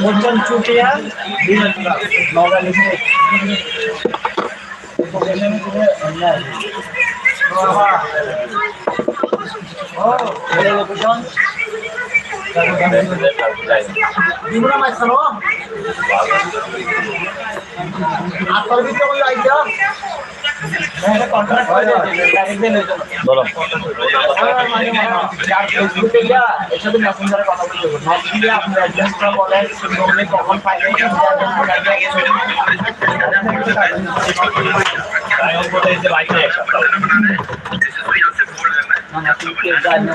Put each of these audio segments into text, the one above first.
মুচন চুটিয়া নগা লিখে কখন পাইবেন না না তুই কে না।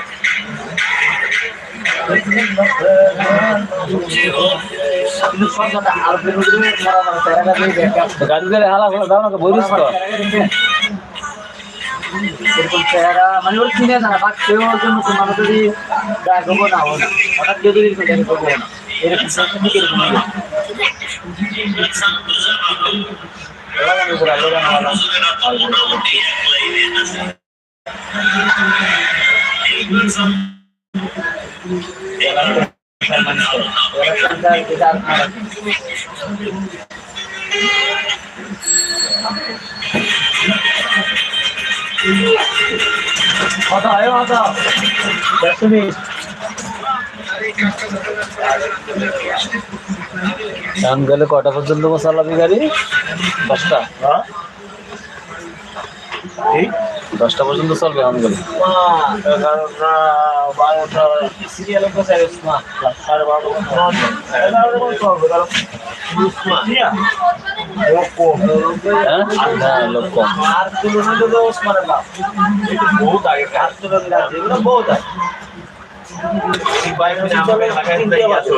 গাড়ি হালা করে দাও না বলিস তো এরকম চেহারা মানে ওর কিনে না বাট কেউ জন্য গেলে কটা পর্যন্ত চালাবি গাড়ি? দশটা। এই দশটা পর্যন্ত চলবে হ্যাঁ লোক কম আর তুলনা তো ওসমানের বাপ বহুত আগে আর তুলনা এগুলো বহুত আগে বাইক চলে তিনটে বাজে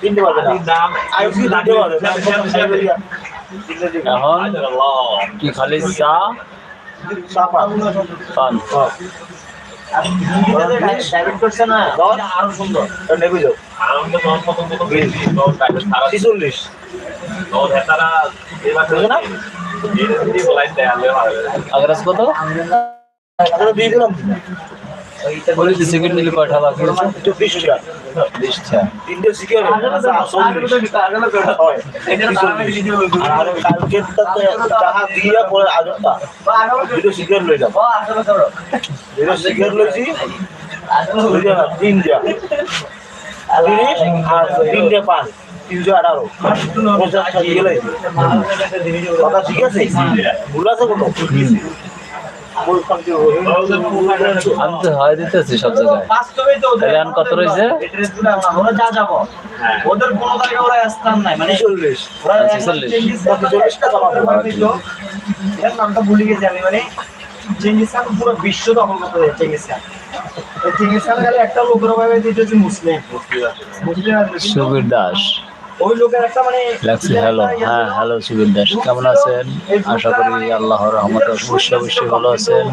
তিনটে বাজে না আইসি তিনটে বাজে এখন কি খালি চা করছে না। আরও সুন্দর। নেবে যাও। ছিচল্লিশ। আগরাজ কত? দিয়ে দিলাম। বলি দিছে কি নিলে কয়টা বাকি আছে। চব্বিশ টাকা বিশটা তিনটে সিকিউর আর কালকে টাকা দিয়ে পরে আগরটা দুটো সিকিউর লই দুটো সিকিউর লইছি দুইটা না তিরিশ আর তিনটে পাঁচ। তিনশো আঠারো। পঞ্চাশ টাকা দিয়ে লাইছি কথা ঠিক আছে? ভুল আছে কোনো? আমি তো হয় দিতেছি সব জায়গায়। এখন কত রয়েছে? ওরা যা যাব ওদের কোনো তারিখে ওরা স্থান নাই চল্লিশ। ওরা আচ্ছা, একবার 40 চেঙ্গিস বাকি চল্লিশটা জমা করে দিল এর নামটা ভুলে গেছি আমি মানে চেঙ্গিস খান পুরো বিশ্ব দখল করতে যায় চেঙ্গিস খান চেঙ্গিস খান খালি একটা লোকের ভাবে দিতে মুসলিম মুসলিম সুবীর দাস। ওই লোকের একটা মানে লাগছে হ্যালো হ্যাঁ হ্যালো সুবীর দাস। কেমন আছেন? আশা করি আল্লাহর রহমতে অবশ্যই অবশ্যই ভালো আছেন।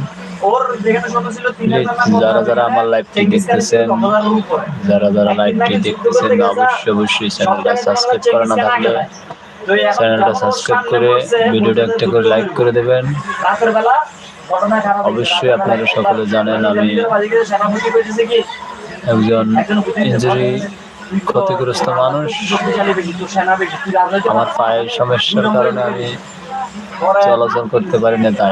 যারা যারা আমার লাইভটি দেখতেছেন। যারা যারা লাইভটি দেখতেছেন অবশ্যই অবশ্যই চ্যানেলটা সাবস্ক্রাইব করা না থাকলে চ্যানেলটা সাবস্ক্রাইব করে ভিডিওটা একটা করে লাইক করে দেবেন। অবশ্যই আপনারা সকলে জানেন আমি একজন ইঞ্জুরি ক্ষতিগ্রস্ত মানুষ, আমার পায়ের সমস্যার কারণে আমি চলাচল করতে পারি না তাই।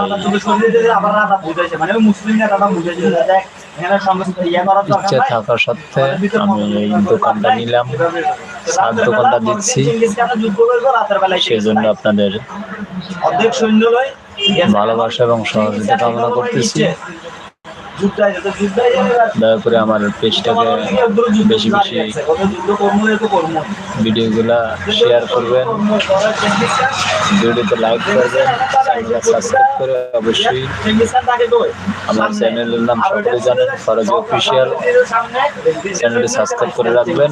ইচ্ছা থাকা সত্ত্বে আমি এই দোকানটা নিলাম, সার দোকানটা দিচ্ছি। সেজন্য আপনাদের ভালোবাসা এবং সহযোগিতা কামনা করতেছি যুদ্ধাই তো যুদ্ধাই যাবে দয়া করে আমার পেজটাকে বেশি বেশি ভিডিওগুলা শেয়ার করবেন। ভিডিওতে লাইক করবেন সাবস্ক্রাইব করে অবশ্যই আমার চ্যানেলের নাম সকলে জানেন ফরজ অফিসিয়াল চ্যানেলটি সাবস্ক্রাইব করে রাখবেন।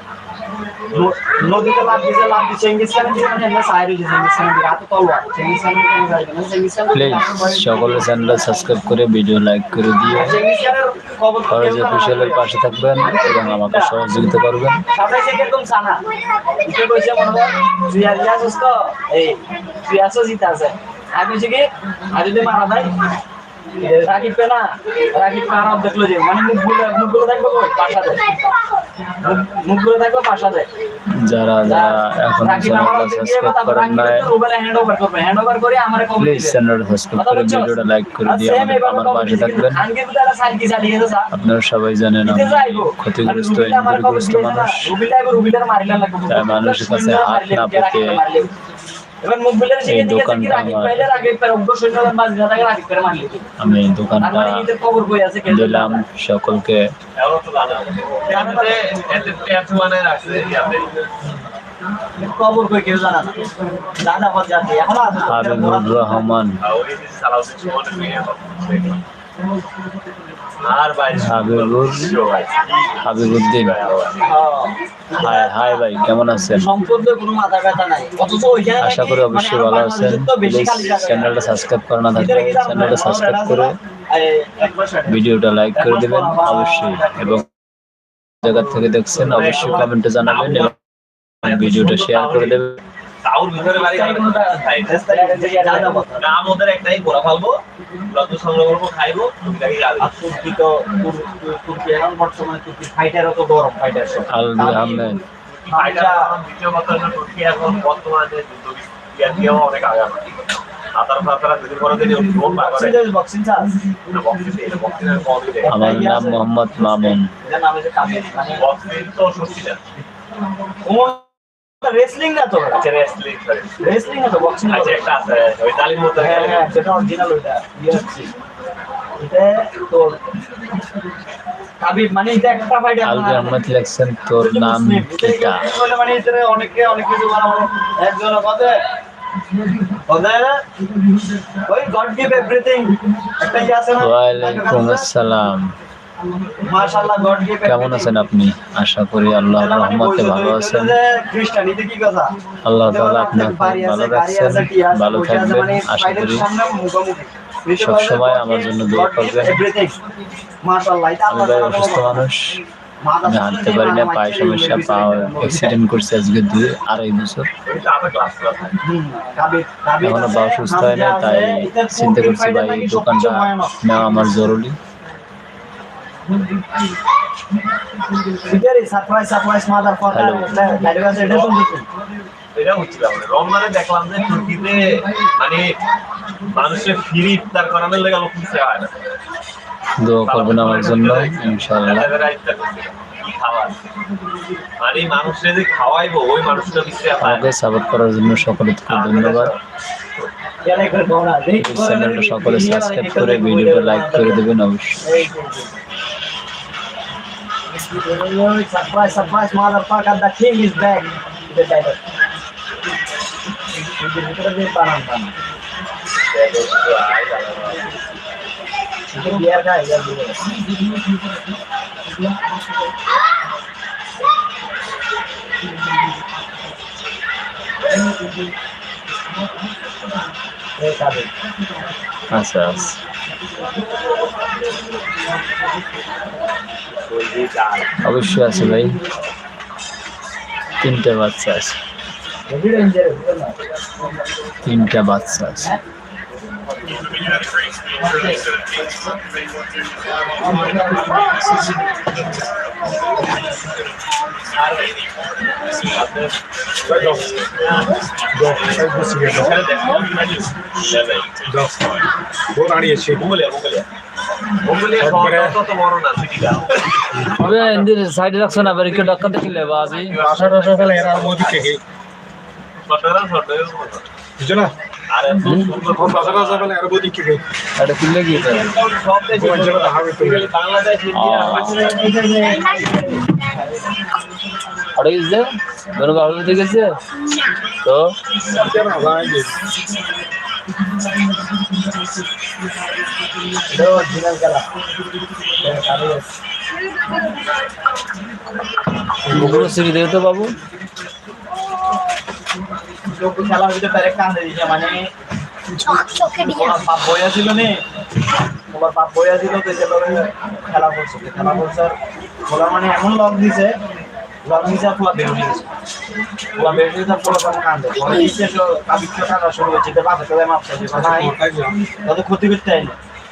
নদীতে লাভ দিছে লাভ দিছে চেঙ্গিস খানের দিকে এমনি সাইড চেঙ্গিস খানের দিকে তলোয়ার চেঙ্গিস খানের দিকে যাইবে না চেঙ্গিস খান প্লিজ সকলে চ্যানেলটা সাবস্ক্রাইব করে ভিডিও লাইক করে দিয়ে ফরজ অফিসিয়ালের পাশে থাকবেন এবং আমাকে সহযোগিতা করবেন। সবাই সে কীরকম সানা? এটা কইছে মনে হয় তুই আজ তো? এই তুই আসো আছে। আমি কইছি কি? আজ যদি মারা দেয় রাকিব পে না রাকিব খারাপ দেখল যে মানে মুখগুলো মুখগুলো দেখব কই? পাশাতে মুখগুলো দেখব পাশাতে যারা যারা এখন চ্যানেলটা সাবস্ক্রাইব করেন নাই হ্যান্ড ওভার করবে। হ্যান্ড ওভার করে আমার প্লিজ চ্যানেলটা সাবস্ক্রাইব করে ভিডিওটা লাইক করে দিয়ে আমার পাশে থাকবেন। আপনারা সবাই জানেন আমি ক্ষতিগ্রস্ত ইঞ্জুরিগ্রস্ত মানুষ। তাই মানুষের কাছে হাত না পেতে এই দোকানটা আমি দোকানটা দিলাম সকলকে। হাবিবুর রহমান। হাবিবুদ্দিন হাই হাই ভাই কেমন আছেন? আশা করি অবশ্যই ভালো আছেন। চ্যানেলটা সাবস্ক্রাইব করে না থাকলে চ্যানেলটা সাবস্ক্রাইব করে ভিডিওটা লাইক করে দেবেন অবশ্যই। এবং জায়গা থেকে দেখছেন অবশ্যই কমেন্টে জানাবেন এবং ভিডিওটা শেয়ার করে দেবেন। তাওর ভিতরে বাড়ি নাম ওদের একটাই গোড়া ফালবো সংগ্রহ করব খাইবো তুর্কি তো তুর- তুর- তুর্কি এখন বর্তমানে তুর্কি ফাইটারও তো গরম ফাইটার সব। ফাইটার দ্বিতীয় কথা তুর্কি এখন বর্তমানে যুদ্ধ বিজ্ঞান অনেক আগাম আমার নাম মোহাম্মদ মামুন। রেসলিং না তো? আচ্ছা রেসলিং রেসলিং না তো বক্সিং আচ্ছা একটা আছে ওই তালিম মধ্যে হ্যাঁ হ্যাঁ যেটা অরিজিনাল ওইটা ইউএফসি এটা তোর মানে এটা একটা আহমেদ লেখছেন তোর নাম মানে এটা অনেকে অনেক কিছু বানাবো একজন কথা কথা ওই গড গিভ এভরিথিং একটা ইয়ে আছে ওয়ালাইকুম আসসালাম। কেমন আছেন আপনি? আশা করি আল্লাহ রহমতে ভালো আছেন। আল্লাহ তাআলা আপনাকে ভালো রাখছেন ভালো থাকবেন আশা করি সব সময় আমার জন্য দোয়া করবেন। আমি ভাই অসুস্থ মানুষ। আমি হাঁটতে পারি না পায়ে সমস্যা পা অ্যাক্সিডেন্ট করছে আজকে দুই আড়াই বছর। এখনও পা সুস্থ হয় না তাই চিন্তা করছি ভাই দোকানটা নেওয়া আমার জরুরি। Surprise surprise mother father Hello. আছে এটা তো এটা হচ্ছিল রমজানে দেখলাম যে তুর্কিতে মানে মানুষের ফ্রি ইফতার করানোর লেগে লোক হয় না। দোয়া করবেন আমার জন্য ইনশাআল্লাহ। মানে যে খাওয়াইবো ওই মানুষটা কিছু সাপোর্ট করার জন্য ধন্যবাদ। চ্যানেলটা সকলে সাবস্ক্রাইব করে ভিডিওটা লাইক করে দেবেন অবশ্যই। Surprise, surprise, motherfucker, the king is back. The us. অবশ্যই আছে ভাই তিনটা বাচ্চা আছে। তিনটা বাচ্চা আছে এখানে দেখো, বহুত দাঁড়িয়েছে মঙ্গলিয়া, মঙ্গলিয়া। ওগুলি শহরটা তত বড় না সিটিটা তবে এদের সাইডে রাখছো না বাড়ি কেউ ডাক্তার দেখিলে বাজি বাসা টাসা ফেলে এরা মোদি থেকে সরকার সরকার বুঝছ না আর এত সুন্দর এখন বাসা টাসা ফেলে এরা মোদি থেকে এটা খুললে কি করে? সব দেশে ওই জন্য হাবে তুলে বাংলাদেশ ইন্ডিয়া আর এই যে ধরো ভালো ঠিক তো? সিঁড়ি দেবে তো বাবু? লোক খেলার ভিতরে ডাইরেক্ট কান্দে দিছে মানে বাপ বইয়া ছিল নে? তোমার বাপ বইয়া ছিল তো যে খেলা করছে। খেলা করছে আর মানে এমন লক দিছে লক দিছে বেরো কান্দে পরে দিচ্ছে তো কাবিক্ষ শুরু হয়েছে তো বাপে তোদের মাপছে ভাই। তত ক্ষতি করতে হয়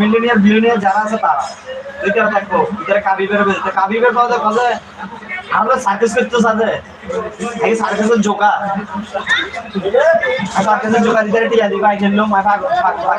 মিলিনিয়ার বিলিনিয়ার যারা আছে তারা। এটারা থাকব এটারা কাবিবের বেজতে কাবিবের কথা কথা আমরা সার্কাস করতে এই সার্কাসের জোকা। সার্কাসের জোকা দিতে টিয়া দিবা খেললো, মাথা ভাগ ভাগ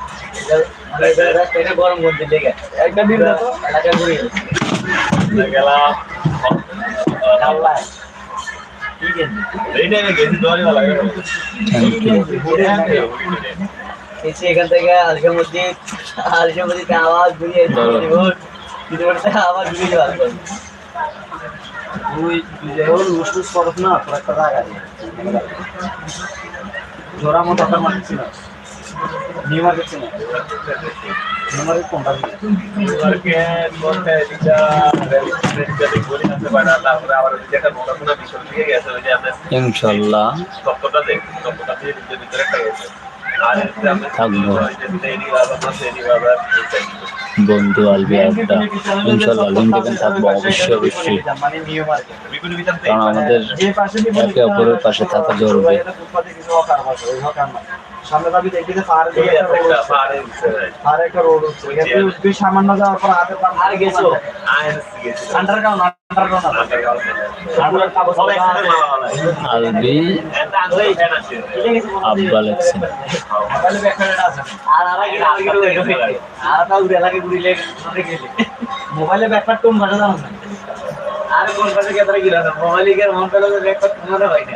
গরম করতে লেগে একটা দিন গেলাম এখান থেকে আওয়াজ ঘুরিয়ে আবার ঘুরিয়ে যাওয়ার তুই তুই যে হল করস না তোর একটা রাগ আছে। জোড়া মতো মারছি না নিউ মার্কেট নিউ মার্কেট কোনটা? বলতে তারপরে আবার একটা বিষয় দিয়ে গেছে ওই যে আপনার দেখ দিয়ে ভিতরে একটা গেছে। থাকব। বন্ধু আলবি আড্ডা ইনশাল্লাহ লিঙ্ক দেবেন থাকব অবশ্যই অবশ্যই। মানে কারণ আমাদের একে অপরের পাশে থাকা জরুরি। সামনে দেখবি যে একটা। পাহাড়ে? একটা রোড এখান উঠবি সামান্য যাওয়ার পর হাতে পা আর গেছো? আন্ডারগ্রাউন্ড মোবাইলে ব্যাকপার টুম ভাষা জানো না আর কোন ভাষা কেতরা মোবাইলে গিয়ে মন পেল ব্যাকপার টুম মনে হয় না।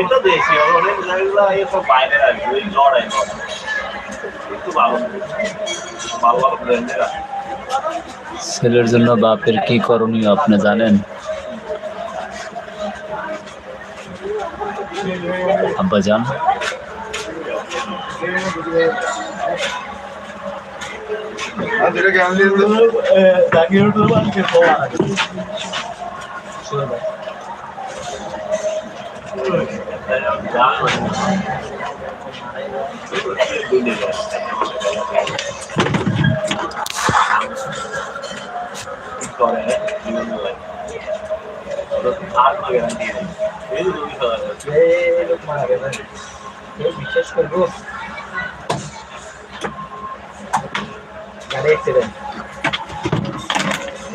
এটা দেশি, অনেক জায়গাগুলো এই সব বাইরের আর কি, ওই লড়াই, লড়াই। একটু ভালো ভালো ভালো ব্র্যান্ডের আছে ছেলের জন্য বাপের কি করণীয় আপনি জানেন আব্বা যান যেটা জ্ঞান দিয়ে দিতে জাগিয়ে উঠল আজকে পাওয়া লাগে বিশ্বাস করব গাড়ি অ্যাক্সিডেন্ট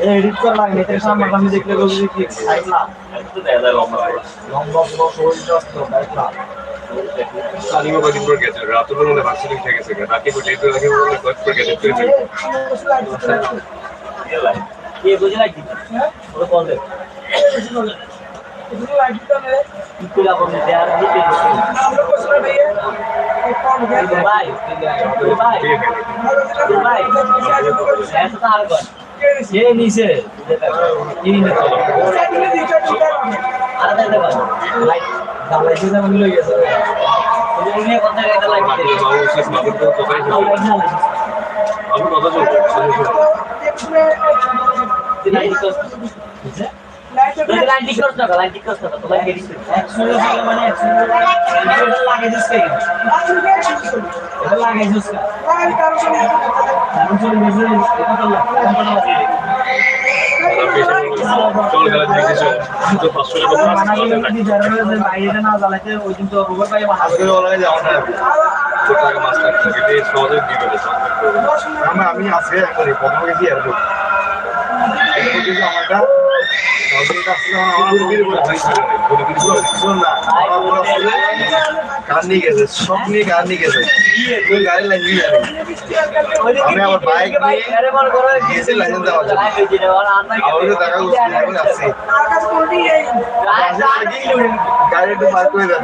এডিট করা লাগে এটার সামনে আমি দেখলে বলবি কি সাইকলা লম্বা পুরো শরীর নষ্ট সাইকলা সালিমা কদিন পর গেছে রাতুল মনে ভার্সিটি উঠে গেছে রাতে কোটে তো আগে বলে কত পর গেছে আর কর সে নিছে কি নিছে আর দাদা ভাই লাইট দালাই দিতে মনে লই গেছে নিয়ে কথা কইতে লাগি বাবু শেষ বাবুর তো কোথায় ছিল বাবুর কথা চলছে লাইট কষ্ট লাইট করছ না লাইট করছ না তো লাইট গেছিস একশো মানে একশো লাগে দিস কে এটা লাগে দিস কা কারণ চলে গেছে এটা তো লাগে চল গেলে দেখেছ তো 500 টাকা বাইরে না জ্বালাইতে ওই দিন তো রোবট পাই বানা আজকে ওলাগে যাও না তো টাকা মাছ কাটতে গেলে সহজে দিয়ে দেবে আমি আমি এখন একবারে প্রথম গেছি এয়ারপোর্টে আমারটা সব গান গেছে তুই গাড়ি লাগিয়ে গাড়ি একটু পার করে দেন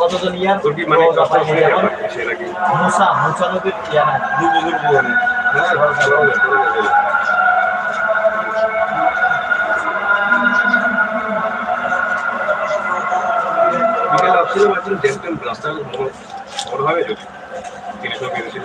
কতজন ইয়ার? কি মানে মুসা মুসা নদীর ইয়া না দুই দুই জীবনে হ্যাঁ ভালো ভালো বিকেল আসছিল মাত্র ডেন্টাল রাস্তা বড় হবে যদি। তিরিশ বেরিয়েছিল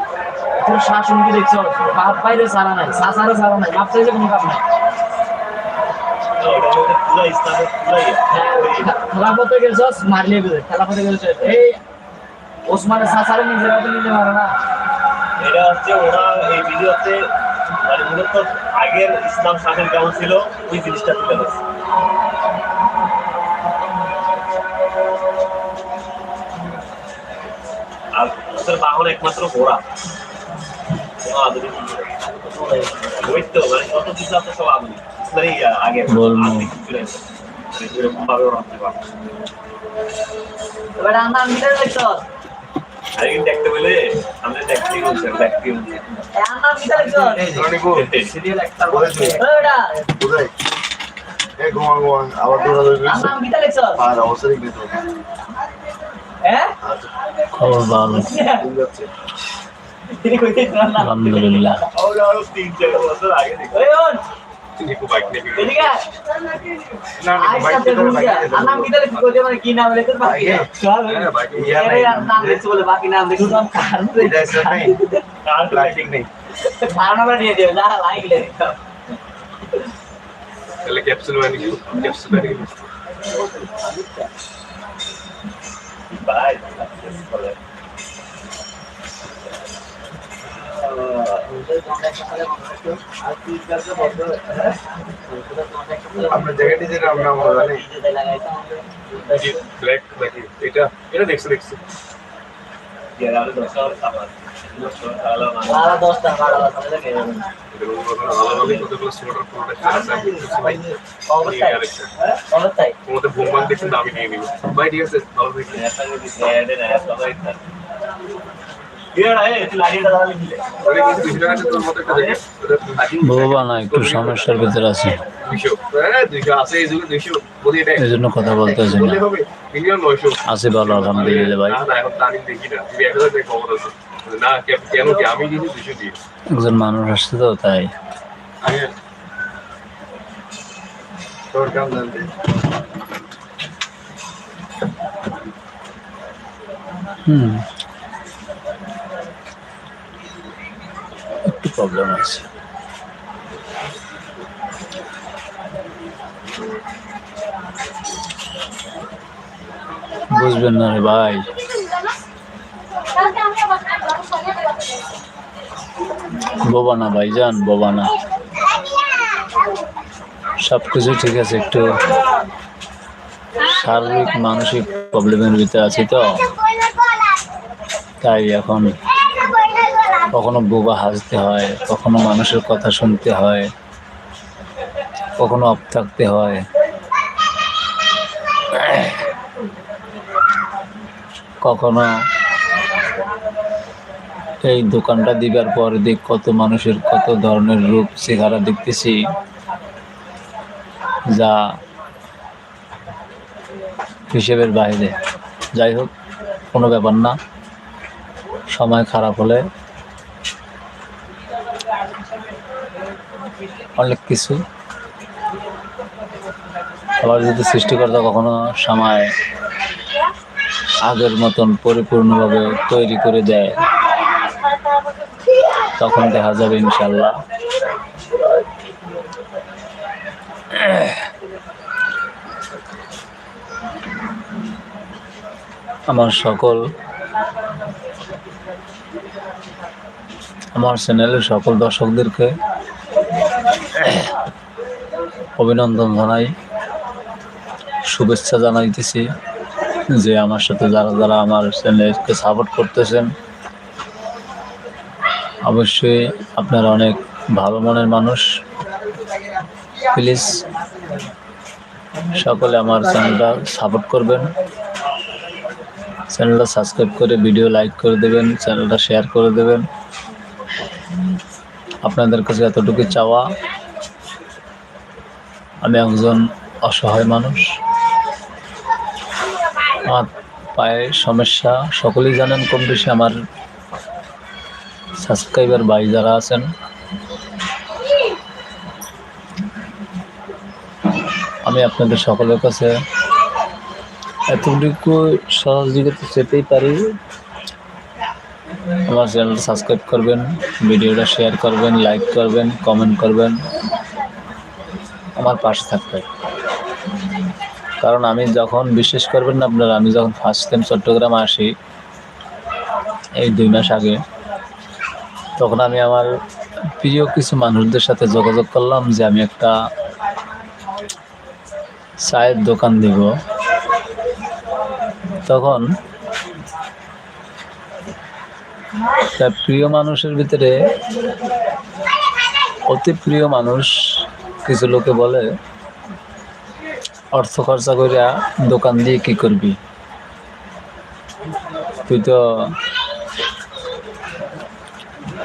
তোর শাসন কি দেখছ? বাপ বাইরে সারা নাই সাসারে সারা নাই বাপ চাইছে কোনো কাম নাই। খেলাপথে গেছস মারলে বেঁধে খেলাপথে গেছস এই ওসমানের সাসারে নিজেরা তো নিজে মারে না। এটা হচ্ছে ওরা এই ভিডিওতে মানে মূলত আগের ইসলাম শাসন কেমন ছিল, ওই জিনিসটা তুলে ধরছে। আর বাহন একমাত্র ঘোড়া আধুনিক। ওই তো মানে কত কিছু আছে সব আধুনিক মানে ইয়া, বলব। আধুনিক নেই। মানে এরকম ভাবে ওরা আনতে পারে। এবার আমরা মিটার দেখছস আর কিন্তু দেখতে পেলে আমাদের দেখতে হচ্ছে দেখতে হচ্ছে আমরা মিটার দেখছস সিরিয়াল একটা ওটা কোথায় এ ঘুমা ঘুমা আবার দৌড়াদৌড়ি করছে আমরা মিটার দেখছস আর অবসরই কিন্তু হ্যাঁ খবর ভালো আলহামদুলিল্লাহ। ওরা আরও তিন চার বছর আগে দেখতে ওই ওন নিকু বাইক নিয়ে বেরোয়। এদিকে আয়। না আয় বাইক সাথে নিয়ে বুঝিয়া বাইক আমরা মিটার কি কইতে মানে কি নাম লেখতে বাকি বাইকে? চল। বাইকে। ইয়ারে আর নাম লেখতে বলে বাকি নাম লেখতে তো কারণ এটা স্টার্ট নেই আর প্লাস্টিক নেই। কারণ আমরা নিয়ে দেব যা লাইক লে তাহলে ক্যাপসুল ক্যাপসুল মানে কি ভাই আপনার জায়গাটি যেটা আমরা আমরা জানি ব্ল্যাক নাকি এটা এটা দেখছি দেখছি এটা আলাদা কতগুলো সোলার প্রোডাক্ট আছে আমি কিছু ভাই নিয়ে আরেকটা তোমাদের বোমবান দেখছেন না আমি নিয়ে নিব ভাই ঠিক আছে ভালো একটা সমস্যার ভিতরে আছে। হ্যাঁ দুশো আছে এই যুগে দুশো বলি এটা এই জন্য কথা বলতেছি না। হবে মিনিমাম নয়শো আছে ভালো আলহামদুলিল্লাহ ভাই। না না এখন তার দেখি না তুমি এক হাজার টাকা খবর আছে না কে- কেন কি আমি কিন্তু দুশো দিই একজন মানুষ আসছে তো তাই আগে তোর কাম জানতে হুম একটু প্রবলেম আছে। বুঝবেন না রে ভাই। বোবা না ভাইজান বোবা না সব কিছু ঠিক আছে একটু। শারীরিক, মানসিক প্রবলেমের ভিতরে আছি তো। তাই এখন কখনো বোবা হাসতে হয়, কখনো মানুষের কথা শুনতে হয়, কখনো অফ থাকতে হয়। কখনো এই দোকানটা দিবার পর দেখ কত মানুষের, কত ধরনের রূপ চেহারা দেখতেছি, যা হিসেবের বাইরে। যাই হোক, কোনো ব্যাপার না। সময় খারাপ হলে অনেক কিছু। আবার যদি সৃষ্টিকর্তা কখনো সময় আগের মতন পরিপূর্ণভাবে তৈরি করে দেয়, তখন দেখা যাবে ইনশাল্লাহ আমার সকল, আমার চ্যানেলের সকল দর্শকদেরকে অভিনন্দন জানাই। শুভেচ্ছা জানাইতেছি যে আমার সাথে যারা যারা আমার চ্যানেলকে সাপোর্ট করতেছেন। অবশ্যই আপনারা অনেক ভালো মনের মানুষ। প্লিজ সকলে আমার চ্যানেলটা সাপোর্ট করবেন। চ্যানেলটা সাবস্ক্রাইব করে ভিডিও লাইক করে দেবেন, চ্যানেলটা শেয়ার করে দেবেন। আপনাদের কাছে এতটুকু চাওয়া, আমি একজন অসহায় মানুষ। আমার পায়ে সমস্যা, সকলেই জানেন কম বেশি আমার সাবস্ক্রাইবার ভাই যারা আছেন। আমি আপনাদের সকলের কাছে এতটুকু সহযোগিতা যেতেই পারি আমার চ্যানেলটা সাবস্ক্রাইব করবেন, ভিডিওটা শেয়ার করবেন লাইক করবেন কমেন্ট করবেন, আমার পাশে থাকবেন। কারণ আমি যখন, বিশ্বাস করবেন না আপনারা, আমি যখন ফার্স্ট টাইম চট্টগ্রাম আসি, এই দুই মাস আগে, তখন আমি আমার প্রিয় কিছু মানুষদের সাথে যোগাযোগ করলাম যে আমি একটা চায়ের দোকান দিব। তখন তার প্রিয় মানুষের ভিতরে অতি প্রিয় মানুষ কিছু লোকে বলে, অর্থ খরচা করিয়া দোকান দিয়ে কি করবি? তুই তো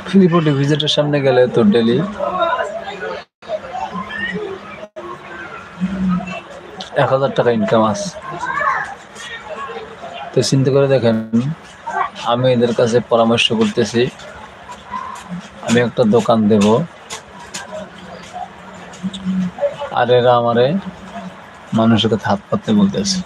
ফিলিপোটি ভিজিটের সামনে গেলে তোর ডেলি এক হাজার টাকা ইনকাম আছে। তো চিন্তা করে দেখেন আমি এদের কাছে পরামর্শ করতেছি, আমি একটা দোকান দেব। আর এরা আমারে মানুষের কাছে হাত পাততে বলতেছে।